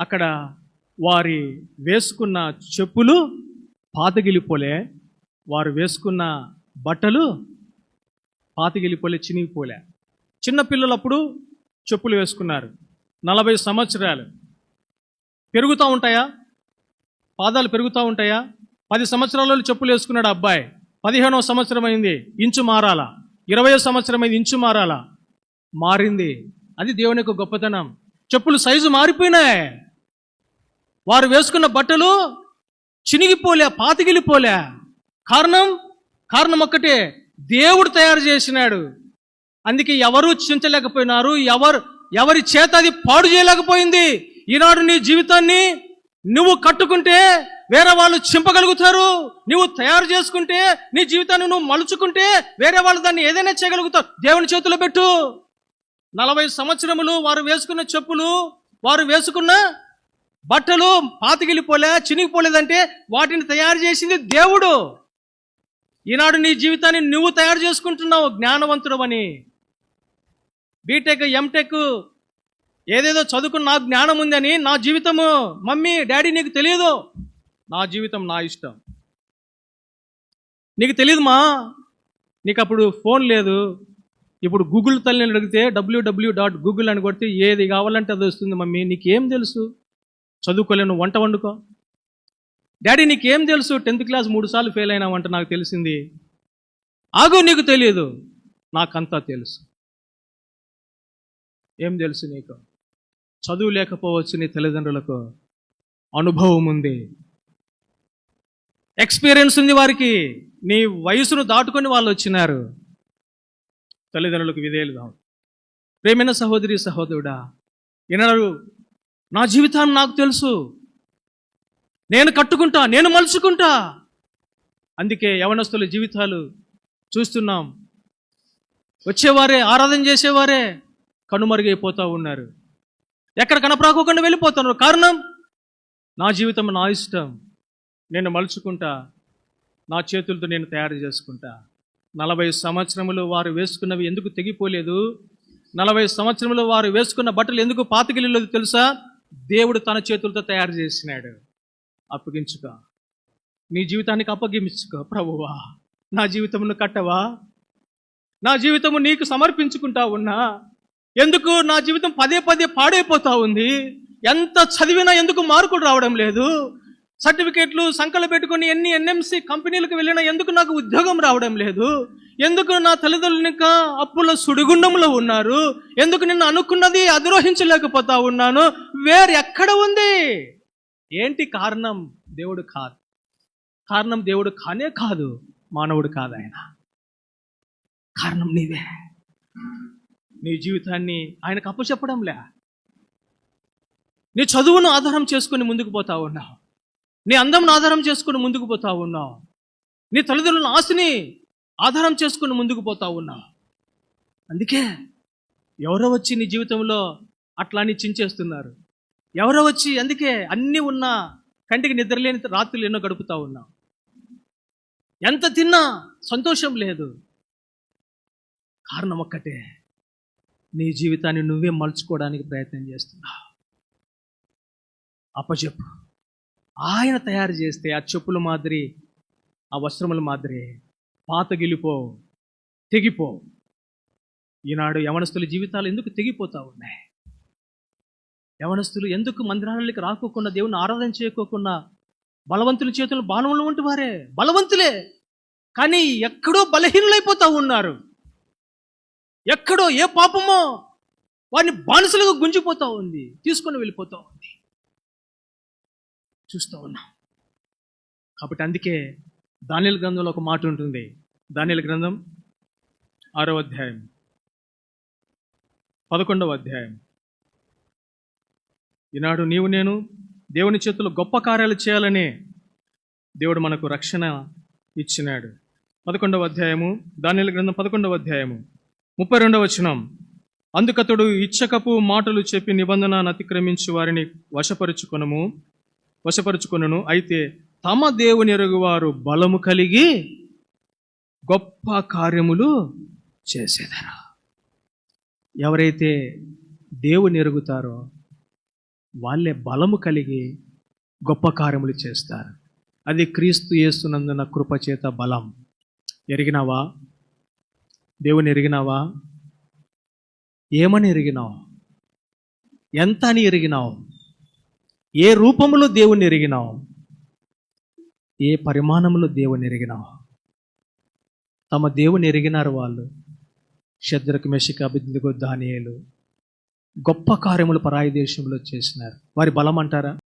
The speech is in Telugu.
అక్కడ వారి వేసుకున్న చెప్పులు పాతగిలిపోలే వారు వేసుకున్న బట్టలు పాతగిలిపోలే చినిగిపోలే. చిన్నపిల్లలప్పుడు చెప్పులు వేసుకున్నారు. నలభై సంవత్సరాలు. పెరుగుతూ ఉంటాయా? పాదాలు పెరుగుతూ ఉంటాయా? పది సంవత్సరాలలో చెప్పులు వేసుకున్నాడు అబ్బాయి. పదిహేనవ సంవత్సరం అయింది ఇంచు మారాలా? ఇరవయో సంవత్సరం అయింది ఇంచు మారాలా? మారింది. అది దేవుని యొక్క గొప్పతనం. చెప్పులు సైజు మారిపోయినాయి. వారు వేసుకున్న బట్టలు చినిగిపోలే పాతిగిలిపోలే కారణం కారణం ఒక్కటే దేవుడు తయారు చేసినాడు. అందుకే ఎవరు చించలేకపోయినారు ఎవరు ఎవరి చేత అది పాడు చేయలేకపోయింది. ఈనాడు నీ జీవితాన్ని నువ్వు కట్టుకుంటే వేరే వాళ్ళు చింపగలుగుతారు. నువ్వు తయారు చేసుకుంటే నీ జీవితాన్ని నువ్వు మలుచుకుంటే వేరే వాళ్ళు దాన్ని ఏదైనా చేయగలుగుతారు. దేవుని చేతిలో పెట్టు. నలభై సంవత్సరములు వారు వేసుకున్న చెప్పులు వారు వేసుకున్న బట్టలు పాతగిలిపోలే చినిగిపోలేదంటే వాటిని తయారు చేసింది దేవుడు. ఈనాడు నీ జీవితాన్ని నువ్వు తయారు చేసుకుంటున్నావు జ్ఞానవంతుడు అని బీటెక్ ఎంటెక్ ఏదేదో చదువుకున్న నాకు జ్ఞానం ఉందని నా జీవితము. మమ్మీ డాడీ నీకు తెలియదు నా జీవితం నా ఇష్టం. నీకు తెలియదుమా నీకు అప్పుడు ఫోన్ లేదు. ఇప్పుడు గూగుల్ తల్లిని అడిగితే డబ్ల్యూడబ్ల్యూ డాట్ గూగుల్ అని కొడితే ఏది కావాలంటే అది వస్తుంది మమ్మీ. నీకేం తెలుసు? చదువుకోలేను వంట వండుకో. డాడీ నీకేం తెలుసు? టెన్త్ క్లాస్ మూడు సార్లు ఫెయిల్ అయినావంట నాకు తెలిసింది. ఆగు నీకు తెలియదు నాకంతా తెలుసు. ఏం తెలుసు నీకు? చదువు లేకపోవచ్చు నీ తల్లిదండ్రులకు. అనుభవం ఉంది. ఎక్స్పీరియన్స్ ఉంది వారికి. నీ వయసును దాటుకొని వాళ్ళు వచ్చినారు. తల్లిదండ్రులకు విధేయులుగా ప్రేమైన సహోదరి సహోదరుడా ఈనాడు నా జీవితాన్ని నాకు తెలుసు. నేను కట్టుకుంటా నేను మలుచుకుంటా. అందుకే యవనస్తుల జీవితాలు చూస్తున్నాం. వచ్చేవారే ఆరాధన చేసేవారే కనుమరుగైపోతూ ఉన్నారు. ఎక్కడ కనపరాకోకుండా వెళ్ళిపోతున్నారు. కారణం? నా జీవితం నా ఇష్టం. నేను మలుచుకుంటా నా చేతులతో నేను తయారు చేసుకుంటా. నలభై సంవత్సరములు వారు వేసుకున్నవి ఎందుకు తెగిపోలేదు? నలభై సంవత్సరములు వారు వేసుకున్న బట్టలు ఎందుకు పాతగిలిలేదు తెలుసా? దేవుడు తన చేతులతో తయారు చేసినాడు. అప్పగించుక నీ జీవితానికి అప్పగించుకో ప్రభువా నా జీవితమును కట్టవా? నా జీవితము నీకు సమర్పించుకుంటా ఉన్నా? ఎందుకు నా జీవితం పదే పదే పాడైపోతా ఉంది? ఎంత చదివినా ఎందుకు మార్కులు రావడం లేదు? సర్టిఫికేట్లు సంకలు పెట్టుకొని ఎన్ని ఎన్ఎంసి కంపెనీలకు వెళ్ళినా ఎందుకు నాకు ఉద్యోగం రావడం లేదు? ఎందుకు నా తల్లిదండ్రులు ఇంకా అప్పుల సుడిగుండంలో ఉన్నారు? ఎందుకు నిన్ను అనుకున్నది అధిరోహించలేకపోతా ఉన్నాను? వేరు ఎక్కడ ఉంది? ఏంటి కారణం? దేవుడు కాదు కారణం దేవుడు కానే కాదు మానవుడు కాదు ఆయన. కారణం నీవే. నీ జీవితాన్ని ఆయనకు అప్పు చెప్పడంలే నీ చదువును ఆధారం చేసుకుని ముందుకు పోతా ఉన్నావు. నీ అందంను ఆధారం చేసుకుని ముందుకు పోతా ఉన్నావు నీ తల్లిదండ్రుల ఆస్తిని ఆధారం చేసుకుని ముందుకు పోతా ఉన్నావు అందుకే ఎవరో వచ్చి నీ జీవితంలో అట్లా అని చించేస్తున్నారు. ఎవరో వచ్చి అందుకే అన్నీ ఉన్నా కంటికి నిద్రలేని రాత్రులు ఎన్నో గడుపుతా ఉన్నావు ఎంత తిన్నా సంతోషం లేదు. కారణం ఒక్కటే నీ జీవితాన్ని నువ్వే మలుచుకోవడానికి ప్రయత్నం చేస్తున్నావు అప్పచెప్పు. ఆయన తయారు చేస్తే ఆ చెప్పుల మాదిరి ఆ వస్త్రముల మాదిరి పాతగిలిపో తెగిపో. ఈనాడు యవనస్తుల జీవితాలు ఎందుకు తెగిపోతా ఉన్నాయి? యవనస్తులు ఎందుకు మందిరాలకి రాకోకుండా దేవుని ఆరాధన చేయకోకుండా బలవంతుల చేతులు బాణములు వంటి వారే? బలవంతులే! కానీ ఎక్కడో బలహీనులైపోతూ ఉన్నారు. ఎక్కడో ఏ పాపమో వారిని బానిసలుగా గుంజిపోతా ఉంది తీసుకొని వెళ్ళిపోతా ఉంది. చూస్తూ ఉన్నాం. కాబట్టి అందుకే దానిల గ్రంథంలో ఒక మాట ఉంటుంది. దానిల గ్రంథం ఆరో అధ్యాయం. పదకొండవ అధ్యాయం. ఈనాడు నీవు నేను దేవుని చేతిలో గొప్ప కార్యాలు చేయాలని దేవుడు మనకు రక్షణ ఇచ్చినాడు. పదకొండవ అధ్యాయము దానిల గ్రంథం పదకొండవ అధ్యాయము. ముప్పై రెండవ వచనం. అందుకతడు ఇచ్చకపు మాటలు చెప్పి నిబంధన అతిక్రమించి వారిని వశపరుచుకొనము. వశపరుచుకును అయితే తమ దేవుని ఎరుగువారు బలము కలిగి గొప్ప కార్యములు చేసేదారు. ఎవరైతే దేవుని ఎరుగుతారో వాళ్ళే బలము కలిగి గొప్ప కార్యములు చేస్తారు. అది క్రీస్తు చేస్తున్నందున కృపచేత బలం. ఎరిగినావా? దేవుని ఎరిగినావా ఏమని ఎరిగినావు? ఎంత అని ఎరిగినావు? ఏ రూపములో దేవుని ఎరిగినావు? ఏ పరిమాణంలో దేవుని ఎరిగినావు? తమ దేవుని ఎరిగినారు వాళ్ళు. శద్రకు మెషిక అభివృద్ధిగో దానియలు. గొప్ప కార్యములు పరాయి దేశంలో చేసినారు. వారి బలం అంటారా